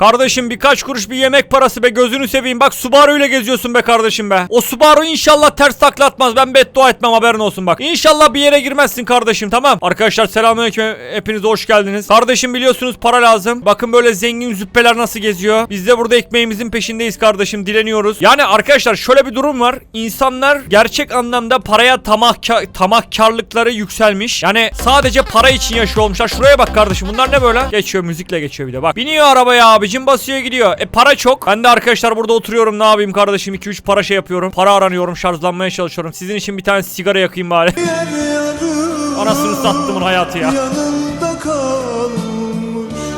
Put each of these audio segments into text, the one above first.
Kardeşim birkaç kuruş bir yemek parası be gözünü seveyim. Bak Subaru ile geziyorsun be kardeşim be. O Subaru inşallah ters takla atmaz. Ben beddua etmem haberin olsun bak. İnşallah bir yere girmezsin kardeşim tamam. Arkadaşlar selamünaleyküm. Hepiniz hoş geldiniz. Kardeşim biliyorsunuz para lazım. Bakın böyle zengin züppeler nasıl geziyor. Biz de burada ekmeğimizin peşindeyiz kardeşim. Dileniyoruz. Yani arkadaşlar şöyle bir durum var. İnsanlar gerçek anlamda paraya tamahka tamahkarlıkları yükselmiş. Yani sadece para için yaşıyor olmuşlar. Şuraya bak kardeşim. Bunlar ne böyle? Geçiyor müzikle geçiyor bir de. Bak biniyor arabaya abicim basıyor gidiyor. E para çok. Ben de arkadaşlar burada oturuyorum. Ne yapayım kardeşim? 2-3 para şey yapıyorum. Para aranıyorum. Şarjlanmaya çalışıyorum. Sizin için bir tane sigara yakayım bari. Anasını sattımın hayatı ya.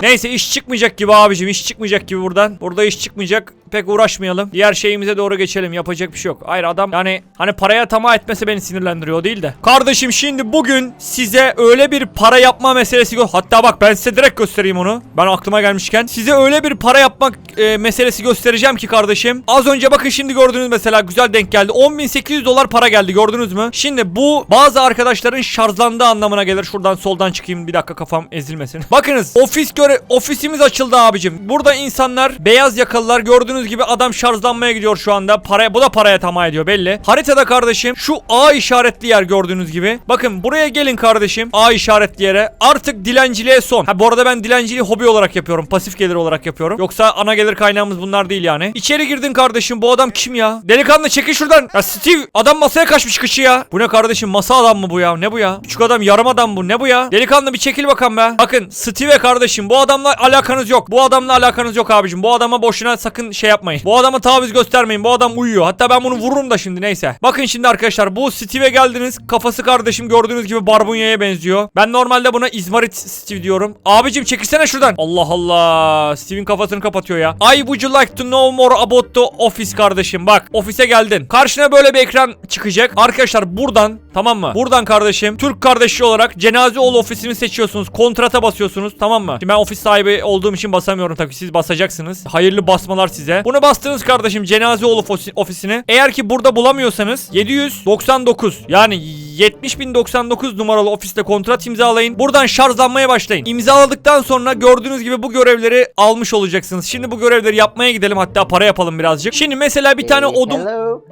Neyse iş çıkmayacak gibi abicim iş çıkmayacak gibi buradan. Burada iş çıkmayacak. Pek uğraşmayalım. Diğer şeyimize doğru geçelim. Yapacak bir şey yok. Hayır adam yani hani paraya tamah etmesi beni sinirlendiriyor değil de. Kardeşim şimdi bugün size öyle bir para yapma meselesi Hatta bak ben size direkt göstereyim onu. Ben aklıma gelmişken. Size öyle bir para yapmak e, meselesi göstereceğim ki kardeşim. Az önce bakın şimdi gördüğünüz mesela güzel denk geldi. 10.800 dolar para geldi gördünüz mü? Şimdi bu bazı arkadaşların şarjlandığı anlamına gelir. Şuradan soldan çıkayım bir dakika kafam ezilmesin. Bakınız ofis göre ofisimiz açıldı abicim. Burada insanlar beyaz yakalılar gördüğünüz gibi adam şarjlanmaya gidiyor şu anda. Paraya bu da paraya tamah ediyor belli. Haritada kardeşim şu A işaretli yer gördüğünüz gibi. Bakın buraya gelin kardeşim. A işaretli yere. Artık dilenciliğe son. Ha bu arada ben dilenciliği hobi olarak yapıyorum. Pasif gelir olarak yapıyorum. Yoksa ana gelir kaynağımız bunlar değil yani. İçeri girdin kardeşim. Bu adam kim ya? Delikanlı çekil şuradan. Ya Steve adam masaya kaçmış kıçı ya. Bu ne kardeşim? Masa adam mı bu ya? Ne bu ya? Küçük adam yarım adam bu. Ne bu ya? Delikanlı bir çekil bakalım be. Bakın Steve kardeşim bu adamla alakanız yok. Bu adamla alakanız yok abicim. Bu adama boşuna sakın şey yapmayın. Bu adama taviz göstermeyin. Bu adam uyuyor. Hatta ben bunu vururum da şimdi neyse. Bakın şimdi arkadaşlar bu Steve'e geldiniz. Kafası kardeşim gördüğünüz gibi barbunyaya benziyor. Ben normalde buna İzmarit Steve diyorum. Abicim çekilsene şuradan. Allah Allah. Steve'in kafasını kapatıyor ya. I would you like to know more about the office kardeşim. Bak ofise geldin. Karşına böyle bir ekran çıkacak. Arkadaşlar buradan tamam mı? Buradan kardeşim Türk kardeşi olarak Cenazeoğlu ofisini seçiyorsunuz. Kontrata basıyorsunuz tamam mı? Şimdi ben ofis sahibi olduğum için basamıyorum tabii siz basacaksınız. Hayırlı basmalar size. Bunu bastınız kardeşim Cenazeoğlu fosi- ofisini. Eğer ki burada bulamıyorsanız 799 yani 70.099 numaralı ofiste kontrat imzalayın. Buradan şarjlanmaya başlayın. İmzaladıktan sonra gördüğünüz gibi bu görevleri almış olacaksınız. Şimdi bu görevleri yapmaya gidelim hatta para yapalım birazcık. Şimdi mesela bir tane Hey, odun Hello,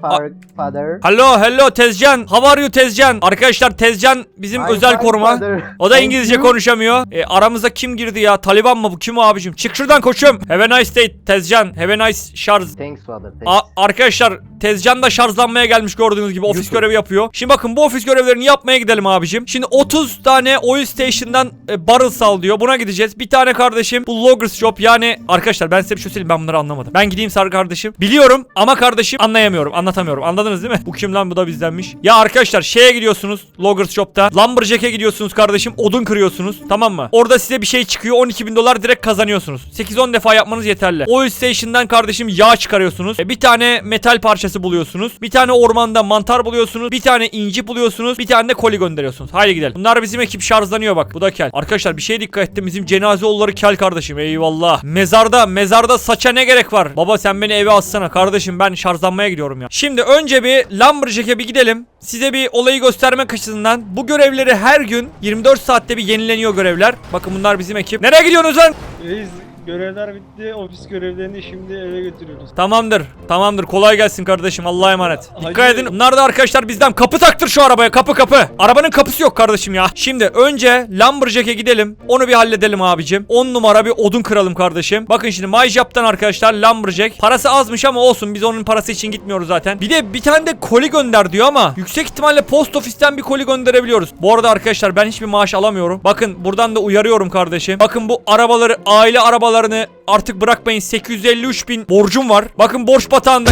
father. Hello hello Tezcan. How are you Tezcan? Arkadaşlar Tezcan bizim I'm özel koruma. father. O da İngilizce konuşamıyor. E, aramıza kim girdi ya? Taliban mı bu? Kim o abicim? Çık şuradan koçum. Have a nice day Tezcan. Have a nice şarj. Thanks father. Thanks. A- arkadaşlar Tezcan da şarjlanmaya gelmiş gördüğünüz gibi ofis görevi yapıyor. Şimdi bakın bu ofis görevlerini yapmaya gidelim abicim. Şimdi 30 tane oil station'dan e, barrel sal diyor. Buna gideceğiz. Bir tane kardeşim bu loggers shop yani arkadaşlar ben size bir şey söyleyeyim ben bunları anlamadım. Ben gideyim sarı kardeşim. Biliyorum ama kardeşim anlayamıyorum. Anlatamıyorum. Anladınız değil mi? Bu kim lan bu da bizdenmiş. Ya arkadaşlar şeye gidiyorsunuz loggers shop'ta. Lumberjack'e gidiyorsunuz kardeşim. Odun kırıyorsunuz. Tamam mı? Orada size bir şey çıkıyor. 12 bin dolar direkt kazanıyorsunuz. 8-10 defa yapmanız yeterli. Oil station'dan kardeşim yağ çıkarıyorsunuz. E, bir tane metal parçası buluyorsunuz. Bir tane ormanda mantar buluyorsunuz. Bir tane inci buluyorsunuz. Bir tane de koli gönderiyorsunuz. Haydi gidelim. Bunlar bizim ekip şarjlanıyor bak. Bu da kel. Arkadaşlar bir şeye dikkat ettim. Bizim cenaze oğulları kel kardeşim. Eyvallah. Mezarda mezarda saça ne gerek var? Baba sen beni eve alsana kardeşim. Ben şarjlanmaya gidiyorum ya. Şimdi önce bir Lumberjack'e bir gidelim. Size bir olayı göstermek açısından bu görevleri her gün 24 saatte bir yenileniyor görevler. Bakın bunlar bizim ekip. Nereye gidiyorsunuz lan? Reis görevler bitti. Ofis görevlerini şimdi eve götürüyoruz. Tamamdır. Tamamdır. Kolay gelsin kardeşim. Allah'a emanet. Dikkat Hacı- edin. Bunlar da arkadaşlar bizden. Kapı taktır şu arabaya. Kapı kapı. Arabanın kapısı yok kardeşim ya. Şimdi önce Lumberjack'e gidelim. Onu bir halledelim abicim. 10 numara bir odun kıralım kardeşim. Bakın şimdi MyJob'dan arkadaşlar Lumberjack. Parası azmış ama olsun. Biz onun parası için gitmiyoruz zaten. Bir de bir tane de koli gönder diyor ama yüksek ihtimalle post ofisten bir koli gönderebiliyoruz. Bu arada arkadaşlar ben hiçbir maaş alamıyorum. Bakın buradan da uyarıyorum kardeşim. Bakın bu arabaları aile arabalarını artık bırakmayın. 853 bin borcum var. Bakın borç batağında.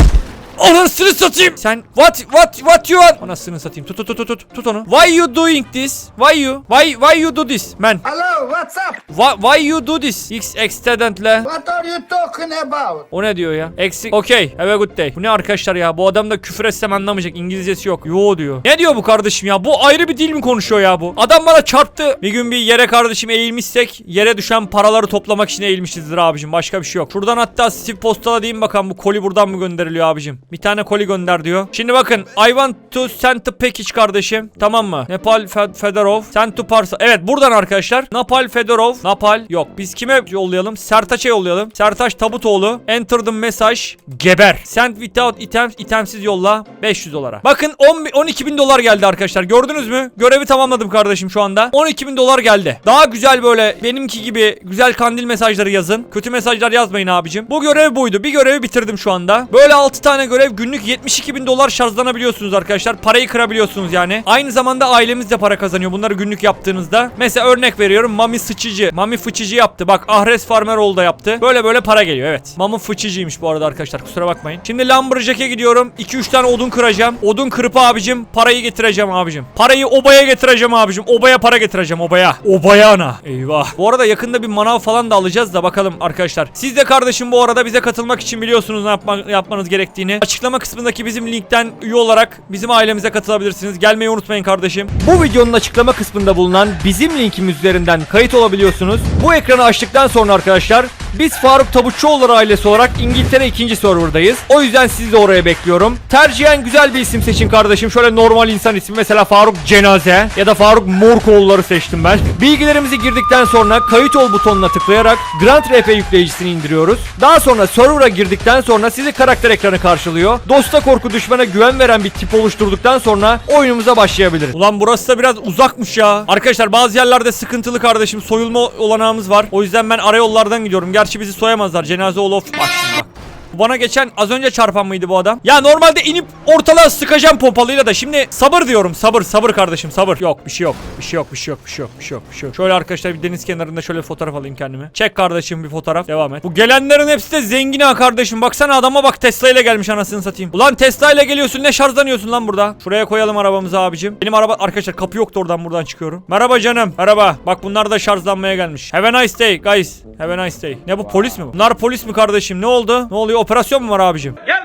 Anasını satayım. Sen what what what you want? Anasını satayım. Tut tut tut tut tut onu. Why you doing this? Why you? Why why you do this? Man. Hello what's up Why, why you do this? X accidentle. what are you talking about O ne diyor ya? Eksik. Okay. Have a good day. Bu ne arkadaşlar ya? Bu adam da küfür etsem anlamayacak. İngilizcesi yok. Yo diyor. Ne diyor bu kardeşim ya? Bu ayrı bir dil mi konuşuyor ya bu? Adam bana çarptı. Bir gün bir yere kardeşim eğilmişsek yere düşen paraları toplamak için eğilmişizdir abicim. Başka bir şey yok. Şuradan hatta Steve Postal'a diyeyim bakalım bu koli buradan mı gönderiliyor abicim? Bir tane koli gönder diyor. Şimdi bakın I want to send the package kardeşim. Tamam mı? Nepal Fe- Fedorov. Send to Parsa. Evet buradan arkadaşlar. Napal Fedorov. Napal. Yok biz kime yollayalım? Sertaç'a yollayalım. Sertaç Tabutoğlu. Enter the message. Geber. Send without items. itemsiz yolla. 500 dolara. Bakın 10, 12 bin dolar geldi arkadaşlar. Gördünüz mü? Görevi tamamladım kardeşim şu anda. 12 bin dolar geldi. Daha güzel böyle benimki gibi güzel kandil mesajları yazın. Kötü mesajlar yazmayın abicim. Bu görev buydu. Bir görevi bitirdim şu anda. Böyle 6 tane görev günlük 72 bin dolar şarjlanabiliyorsunuz arkadaşlar. Parayı kırabiliyorsunuz yani. Aynı zamanda ailemiz de para kazanıyor bunları günlük yaptığınızda. Mesela örnek veriyorum Mami sıçıcı. Mami fıçıcı yaptı. Bak Ahres Farmeroğlu da yaptı. Böyle böyle para geliyor evet. Mami fıçıcıymış bu arada arkadaşlar kusura bakmayın. Şimdi Lumberjack'e gidiyorum. 2-3 tane odun kıracağım. Odun kırıp abicim parayı getireceğim abicim. Parayı obaya getireceğim abicim. Obaya para getireceğim obaya. Obaya ana. Eyvah. Bu arada yakında bir manav falan da alacağız da bakalım arkadaşlar. Siz de kardeşim bu arada bize katılmak için biliyorsunuz ne yapma, yapmanız gerektiğini. Açıklama kısmındaki bizim linkten üye olarak bizim ailemize katılabilirsiniz. Gelmeyi unutmayın kardeşim. Bu videonun açıklama kısmında bulunan bizim linkimiz üzerinden kayıt olabiliyorsunuz. Bu ekranı açtıktan sonra arkadaşlar biz Faruk Tabutçuoğulları ailesi olarak İngiltere ikinci serverdayız. O yüzden sizi de oraya bekliyorum. Tercihen güzel bir isim seçin kardeşim. Şöyle normal insan ismi mesela Faruk Cenaze ya da Faruk Morkoğulları seçtim ben. Bilgilerimizi girdikten sonra kayıt ol butonuna tıklayarak Grand RP yükleyicisini indiriyoruz. Daha sonra server'a girdikten sonra sizi karakter ekranı karşılıyor. Dosta korku düşmana güven veren bir tip oluşturduktan sonra oyunumuza başlayabiliriz. Ulan burası da biraz uzakmış ya. Arkadaşlar bazı yerlerde sıkıntılı kardeşim soyulma olanağımız var. O yüzden ben arayollardan gidiyorum. Gerçi bizi soyamazlar. Cenaze olof. Bak şimdi bak. Bana geçen az önce çarpan mıydı bu adam? Ya normalde inip ortalığa sıkacağım pompalıyla da şimdi sabır diyorum. Sabır sabır kardeşim sabır. Yok bir şey yok. Bir şey yok bir şey yok bir şey yok bir şey yok bir şey yok. Şöyle arkadaşlar bir deniz kenarında şöyle bir fotoğraf alayım kendime. Çek kardeşim bir fotoğraf. Devam et. Bu gelenlerin hepsi de zengin ha kardeşim. Baksana adama bak Tesla ile gelmiş anasını satayım. Ulan Tesla ile geliyorsun ne şarjlanıyorsun lan burada? Şuraya koyalım arabamızı abicim. Benim araba arkadaşlar kapı yoktu oradan buradan çıkıyorum. Merhaba canım. Merhaba. Bak bunlar da şarjlanmaya gelmiş. Have a nice day guys. Have a nice day. Ne bu polis mi? bu? Bunlar polis mi kardeşim? Ne oldu? Ne oluyor? Operasyon mu var abicim? Gel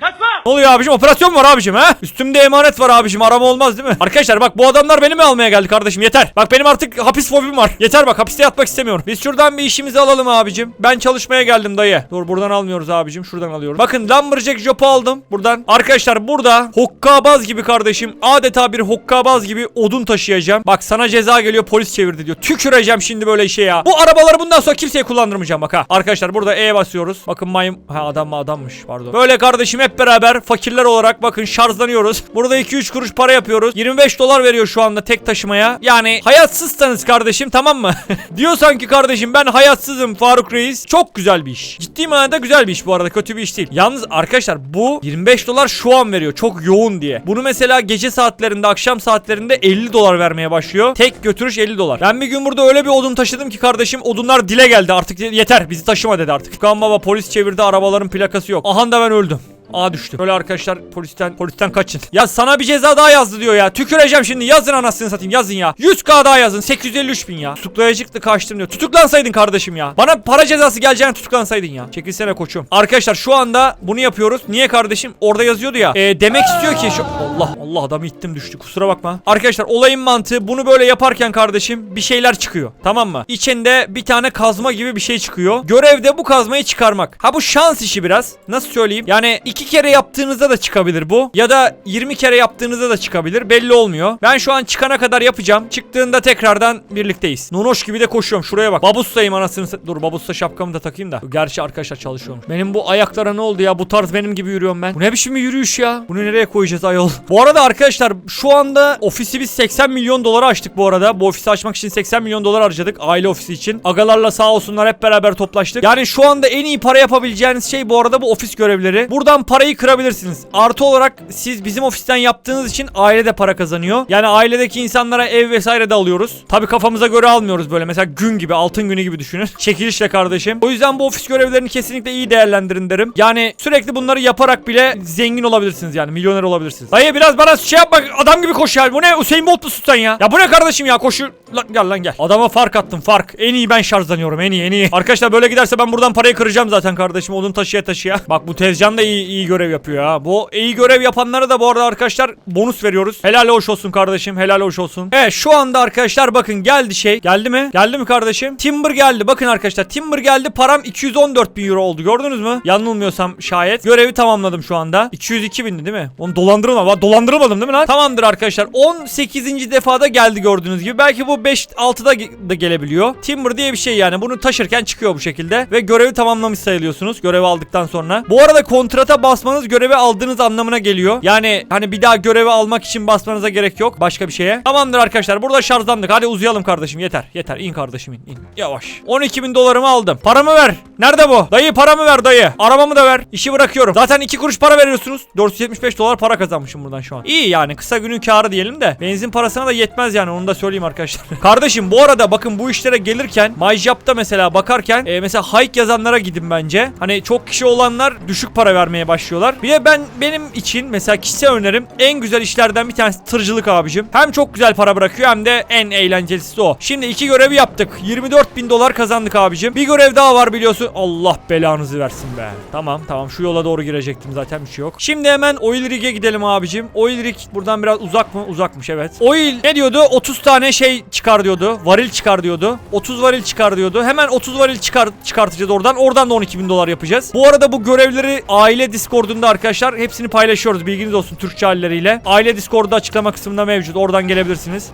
kaçma. Ne oluyor abicim? Operasyon var abicim ha? Üstümde emanet var abicim. Arama olmaz değil mi? Arkadaşlar bak bu adamlar beni mi almaya geldi kardeşim? Yeter. Bak benim artık hapis fobim var. Yeter bak hapiste yatmak istemiyorum. Biz şuradan bir işimizi alalım abicim. Ben çalışmaya geldim dayı. Dur buradan almıyoruz abicim. Şuradan alıyoruz. Bakın Lumberjack Job'u aldım. Buradan. Arkadaşlar burada hokkabaz gibi kardeşim. Adeta bir hokkabaz gibi odun taşıyacağım. Bak sana ceza geliyor polis çevirdi diyor. Tüküreceğim şimdi böyle işe ya. Bu arabaları bundan sonra kimseye kullandırmayacağım bak ha. Arkadaşlar burada E basıyoruz. Bakın mayım. Ha adam mı adammış pardon. Böyle kardeşim hep beraber fakirler olarak bakın şarjlanıyoruz. Burada 2-3 kuruş para yapıyoruz. 25 dolar veriyor şu anda tek taşımaya. Yani hayatsızsanız kardeşim tamam mı? Diyorsan ki kardeşim ben hayatsızım Faruk Reis. Çok güzel bir iş. Ciddi manada güzel bir iş bu arada kötü bir iş değil. Yalnız arkadaşlar bu 25 dolar şu an veriyor. Çok yoğun diye. Bunu mesela gece saatlerinde akşam saatlerinde 50 dolar vermeye başlıyor. Tek götürüş 50 dolar. Ben bir gün burada öyle bir odun taşıdım ki kardeşim odunlar dile geldi artık yeter bizi taşıma dedi artık. Furkan baba polis çevirdi arabaların plakası yok. Aha da ben öldüm. Aa düştü. Böyle arkadaşlar polisten polisten kaçın. Ya sana bir ceza daha yazdı diyor ya. Tüküreceğim şimdi. Yazın anasını satayım. Yazın ya. 100k daha yazın. 853 bin ya. Tutuklayıcıktı kaçtım diyor. Tutuklansaydın kardeşim ya. Bana para cezası geleceğini tutuklansaydın ya. Çekilsene koçum. Arkadaşlar şu anda bunu yapıyoruz. Niye kardeşim? Orada yazıyordu ya. Ee, demek istiyor ki şu Allah Allah adamı ittim düştü. Kusura bakma. Arkadaşlar olayın mantığı bunu böyle yaparken kardeşim bir şeyler çıkıyor. Tamam mı? İçinde bir tane kazma gibi bir şey çıkıyor. Görevde bu kazmayı çıkarmak. Ha bu şans işi biraz. Nasıl söyleyeyim? Yani iki kere yaptığınızda da çıkabilir bu. Ya da 20 kere yaptığınızda da çıkabilir. Belli olmuyor. Ben şu an çıkana kadar yapacağım. Çıktığında tekrardan birlikteyiz. Nonoş gibi de koşuyorum. Şuraya bak. Babustayım anasını. Dur babusta şapkamı da takayım da. Gerçi arkadaşlar çalışıyormuş. Benim bu ayaklara ne oldu ya? Bu tarz benim gibi yürüyorum ben. Bu ne biçim bir yürüyüş ya? Bunu nereye koyacağız ayol? Bu arada arkadaşlar şu anda ofisi biz 80 milyon dolara açtık bu arada. Bu ofisi açmak için 80 milyon dolar harcadık. Aile ofisi için. Agalarla sağ olsunlar hep beraber toplaştık. Yani şu anda en iyi para yapabileceğiniz şey bu arada bu ofis görevleri. Buradan parayı kırabilirsiniz. Artı olarak siz bizim ofisten yaptığınız için aile de para kazanıyor. Yani ailedeki insanlara ev vesaire de alıyoruz. Tabi kafamıza göre almıyoruz böyle. Mesela gün gibi, altın günü gibi düşünün. Çekilişle kardeşim. O yüzden bu ofis görevlerini kesinlikle iyi değerlendirin derim. Yani sürekli bunları yaparak bile zengin olabilirsiniz yani. Milyoner olabilirsiniz. Dayı biraz bana şey yapma. Adam gibi koş ya. Bu ne? Hüseyin Bolt musun sen ya? Ya bu ne kardeşim ya? Koşu. Lan, gel lan gel. Adama fark attım fark. En iyi ben şarjlanıyorum. En iyi en iyi. Arkadaşlar böyle giderse ben buradan parayı kıracağım zaten kardeşim. Odun taşıya taşıya. Bak bu tezcan da iyi, iyi iyi görev yapıyor ha. Bu iyi görev yapanlara da bu arada arkadaşlar bonus veriyoruz. Helal hoş olsun kardeşim. Helal hoş olsun. Evet şu anda arkadaşlar bakın geldi şey. Geldi mi? Geldi mi kardeşim? Timber geldi. Bakın arkadaşlar Timber geldi. Param 214 bin euro oldu. Gördünüz mü? Yanılmıyorsam şayet. Görevi tamamladım şu anda. 202 bindi değil mi? Onu dolandırılma. Dolandırılmadım değil mi lan? Tamamdır arkadaşlar. 18. defada geldi gördüğünüz gibi. Belki bu 5-6'da ge- da gelebiliyor. Timber diye bir şey yani. Bunu taşırken çıkıyor bu şekilde. Ve görevi tamamlamış sayılıyorsunuz. Görevi aldıktan sonra. Bu arada kontrata basmanız görevi aldığınız anlamına geliyor. Yani hani bir daha görevi almak için basmanıza gerek yok. Başka bir şeye. Tamamdır arkadaşlar. Burada şarjlandık. Hadi uzayalım kardeşim. Yeter. Yeter. İn kardeşim in. in. Yavaş. 12 bin dolarımı aldım. Paramı ver. Nerede bu? Dayı paramı ver dayı. Arabamı da ver. İşi bırakıyorum. Zaten 2 kuruş para veriyorsunuz. 475 dolar para kazanmışım buradan şu an. İyi yani kısa günün karı diyelim de. Benzin parasına da yetmez yani onu da söyleyeyim arkadaşlar. Kardeşim bu arada bakın bu işlere gelirken MyJob'da mesela bakarken e, mesela hike yazanlara gidin bence. Hani çok kişi olanlar düşük para vermeye başlıyorlar. Bir de ben benim için mesela kişisel önerim en güzel işlerden bir tanesi tırcılık abicim. Hem çok güzel para bırakıyor hem de en eğlencelisi o. Şimdi iki görevi yaptık. 24 bin dolar kazandık abicim. Bir görev daha var biliyorsun. Allah belanızı versin be. Tamam tamam şu yola doğru girecektim zaten bir şey yok. Şimdi hemen Oil Rig'e gidelim abicim. Oil Rig buradan biraz uzak mı? Uzakmış evet. Oil ne diyordu? 30 tane şey çıkar diyordu. Varil çıkar diyordu. 30 varil çıkar diyordu. Hemen 30 varil çıkar çıkartacağız oradan. Oradan da 12 bin dolar yapacağız. Bu arada bu görevleri aile Discord'unda arkadaşlar hepsini paylaşıyoruz. Bilginiz olsun Türkçe halleriyle. Aile Discord'da açıklama kısmında mevcut. Oradan gelebilirsiniz.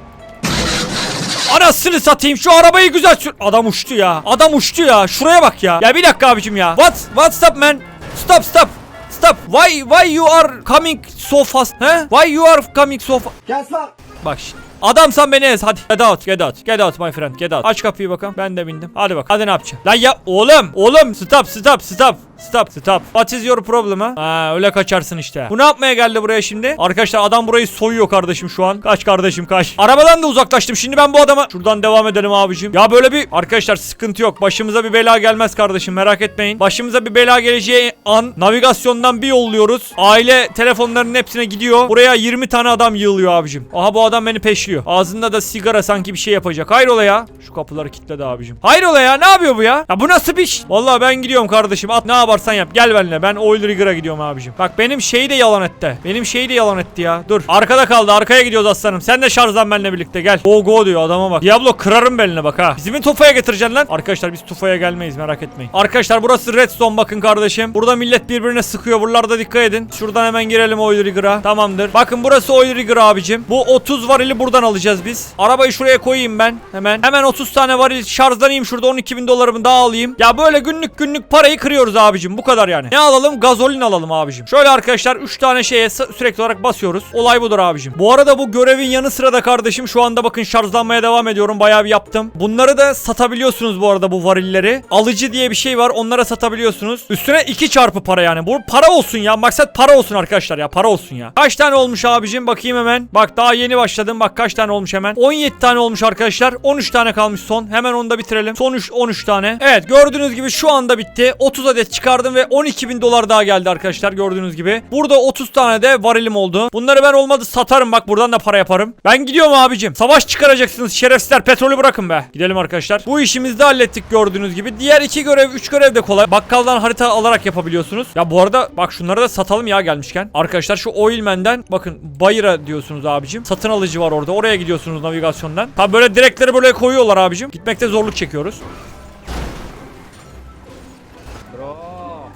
Anasını satayım şu arabayı güzel sür. Adam uçtu ya. Adam uçtu ya. Şuraya bak ya. Ya bir dakika abicim ya. What? What stop man? Stop stop. Stop. Why why you are coming so fast? He? Why you are coming so fast? What? Bak şimdi. Adamsan beni ez hadi. Get out get out. Get out my friend get out. Aç kapıyı bakalım. Ben de bindim. Hadi bak. Hadi ne yapacaksın? Lan ya oğlum. Oğlum stop stop stop. Stop stop. What is your problem ha? Ha öyle kaçarsın işte. Bu ne yapmaya geldi buraya şimdi? Arkadaşlar adam burayı soyuyor kardeşim şu an. Kaç kardeşim kaç. Arabadan da uzaklaştım. Şimdi ben bu adama şuradan devam edelim abicim. Ya böyle bir arkadaşlar sıkıntı yok. Başımıza bir bela gelmez kardeşim merak etmeyin. Başımıza bir bela geleceği an navigasyondan bir yolluyoruz. Aile telefonlarının hepsine gidiyor. Buraya 20 tane adam yığılıyor abicim. Aha bu adam beni peşliyor. Ağzında da sigara sanki bir şey yapacak. Hayrola ya? Şu kapıları kilitledi abicim. Hayrola ya? Ne yapıyor bu ya? Ya bu nasıl bir iş? Vallahi ben gidiyorum kardeşim. At ne yaparsan yap. Gel benimle. Ben Oil Rigger'a gidiyorum abicim. Bak benim şeyi de yalan etti. Benim şeyi de yalan etti ya. Dur. Arkada kaldı. Arkaya gidiyoruz aslanım. Sen de şarjlan benimle birlikte gel. Go go diyor adama bak. Diablo kırarım beline bak ha. Bizi mi Tufa'ya getireceksin lan? Arkadaşlar biz Tufa'ya gelmeyiz merak etmeyin. Arkadaşlar burası Redstone bakın kardeşim. Burada millet birbirine sıkıyor. Buralarda dikkat edin. Şuradan hemen girelim Oil Rigger'a. Tamamdır. Bakın burası Oil Rigger abicim. Bu 30 varili buradan alacağız biz. Arabayı şuraya koyayım ben. Hemen. Hemen 30 tane varil şarjlanayım şurada 12 bin dolarımı daha alayım. Ya böyle günlük günlük parayı kırıyoruz abicim. Bu kadar yani. Ne alalım? Gazolin alalım abicim. Şöyle arkadaşlar 3 tane şeye sürekli olarak basıyoruz. Olay budur abicim. Bu arada bu görevin yanı sıra da kardeşim şu anda bakın şarjlanmaya devam ediyorum. Bayağı bir yaptım. Bunları da satabiliyorsunuz bu arada bu varilleri. Alıcı diye bir şey var. Onlara satabiliyorsunuz. Üstüne 2 çarpı para yani. Bu para olsun ya. Maksat para olsun arkadaşlar ya. Para olsun ya. Kaç tane olmuş abicim? Bakayım hemen. Bak daha yeni başladım. Bak kaç tane olmuş hemen. 17 tane olmuş arkadaşlar. 13 tane kalmış son. Hemen onu da bitirelim. Son 3 13 tane. Evet gördüğünüz gibi şu anda bitti. 30 adet çıkardım ve 12 bin dolar daha geldi arkadaşlar gördüğünüz gibi. Burada 30 tane de varilim oldu. Bunları ben olmadı satarım bak buradan da para yaparım. Ben gidiyorum abicim. Savaş çıkaracaksınız şerefsizler. Petrolü bırakın be. Gidelim arkadaşlar. Bu işimizi de hallettik gördüğünüz gibi. Diğer iki görev 3 görev de kolay. Bakkaldan harita alarak yapabiliyorsunuz. Ya bu arada bak şunları da satalım ya gelmişken. Arkadaşlar şu Oilman'den bakın Bayır'a diyorsunuz abicim. Satın alıcı var orada. Oraya gidiyorsunuz navigasyondan. Tabi böyle direkleri böyle koyuyorlar abicim. Gitmekte zorluk çekiyoruz.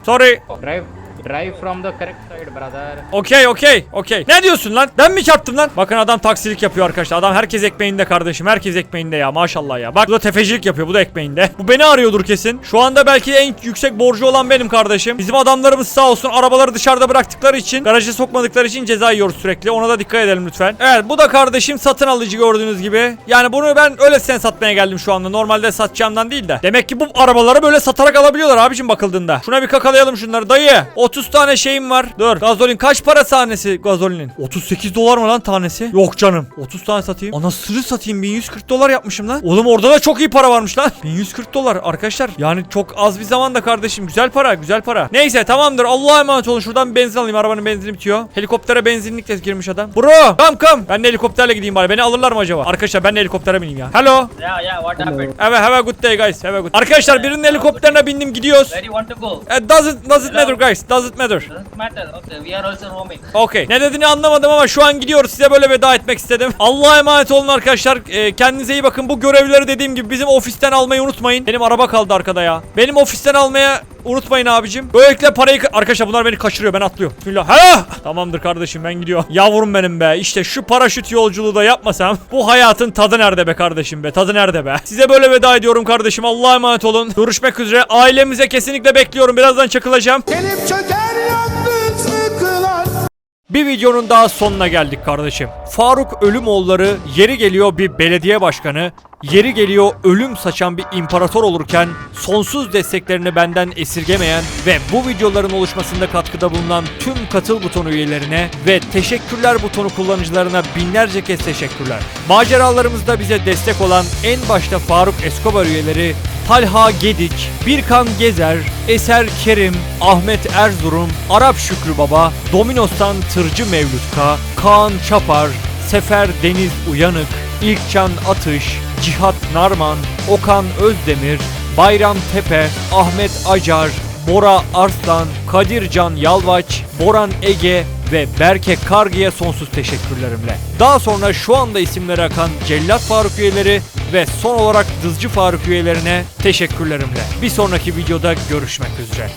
Sorry. drive drive from the correct side, brother. Okey okey okey. Ne diyorsun lan? Ben mi çarptım lan? Bakın adam taksilik yapıyor arkadaşlar. Adam herkes ekmeğinde kardeşim. Herkes ekmeğinde ya maşallah ya. Bak bu da tefecilik yapıyor. Bu da ekmeğinde. Bu beni arıyordur kesin. Şu anda belki en yüksek borcu olan benim kardeşim. Bizim adamlarımız sağ olsun arabaları dışarıda bıraktıkları için, garaja sokmadıkları için ceza yiyoruz sürekli. Ona da dikkat edelim lütfen. Evet bu da kardeşim satın alıcı gördüğünüz gibi. Yani bunu ben öylesine satmaya geldim şu anda. Normalde satacağımdan değil de. Demek ki bu arabaları böyle satarak alabiliyorlar abicim bakıldığında. Şuna bir kakalayalım şunları. Dayı 30 tane şeyim var. Dur. Gazolin kaç para tanesi gazolinin? 38 dolar mı lan tanesi? Yok canım. 30 tane satayım. Anasını satayım 1140 dolar yapmışım lan. Oğlum orada da çok iyi para varmış lan. 1140 dolar arkadaşlar. Yani çok az bir zamanda kardeşim. Güzel para güzel para. Neyse tamamdır. Allah'a emanet olun. Şuradan benzin alayım. Arabanın benzini bitiyor. Helikoptere benzinlikle girmiş adam. Bro come come. Ben de helikopterle gideyim bari. Beni alırlar mı acaba? Arkadaşlar ben de helikoptere bineyim ya. Hello. Yeah, yeah, what happened? Have a, have a good day guys. Have a good. Arkadaşlar birinin helikopterine bindim gidiyoruz. Where you want to go? Uh, doesn't doesn't matter guys. Doesn't it matter? Doesn't matter. Okay, we are also roaming. Okey. Ne dediğini anlamadım ama şu an gidiyoruz. Size böyle veda etmek istedim. Allah'a emanet olun arkadaşlar. Ee, kendinize iyi bakın. Bu görevleri dediğim gibi bizim ofisten almayı unutmayın. Benim araba kaldı arkada ya. Benim ofisten almaya unutmayın abicim. Böylelikle parayı... Arkadaşlar bunlar beni kaçırıyor. Ben atlıyorum. Bismillah. Tamamdır kardeşim ben gidiyorum. Yavrum benim be. İşte şu paraşüt yolculuğu da yapmasam bu hayatın tadı nerede be kardeşim be? Tadı nerede be? Size böyle veda ediyorum kardeşim. Allah'a emanet olun. Görüşmek üzere. Ailemize kesinlikle bekliyorum. Birazdan çakılacağım. Gelip çöker Bir videonun daha sonuna geldik kardeşim. Faruk Ölümoğulları yeri geliyor bir belediye başkanı, yeri geliyor ölüm saçan bir imparator olurken sonsuz desteklerini benden esirgemeyen ve bu videoların oluşmasında katkıda bulunan tüm katıl butonu üyelerine ve teşekkürler butonu kullanıcılarına binlerce kez teşekkürler. Maceralarımızda bize destek olan en başta Faruk Escobar üyeleri Talha Gedik, Birkan Gezer, Eser Kerim, Ahmet Erzurum, Arap Şükrü Baba, Dominos'tan Tırcı Mevlüt K, Kaan Çapar, Sefer Deniz Uyanık, İlkcan Atış, Cihat Narman, Okan Özdemir, Bayram Tepe, Ahmet Acar, Bora Arslan, Kadircan Yalvaç, Boran Ege ve Berke Kargı'ya sonsuz teşekkürlerimle. Daha sonra şu anda isimleri akan Cellat Faruk üyeleri ve son olarak Dızcı Faruk üyelerine teşekkürlerimle. Bir sonraki videoda görüşmek üzere.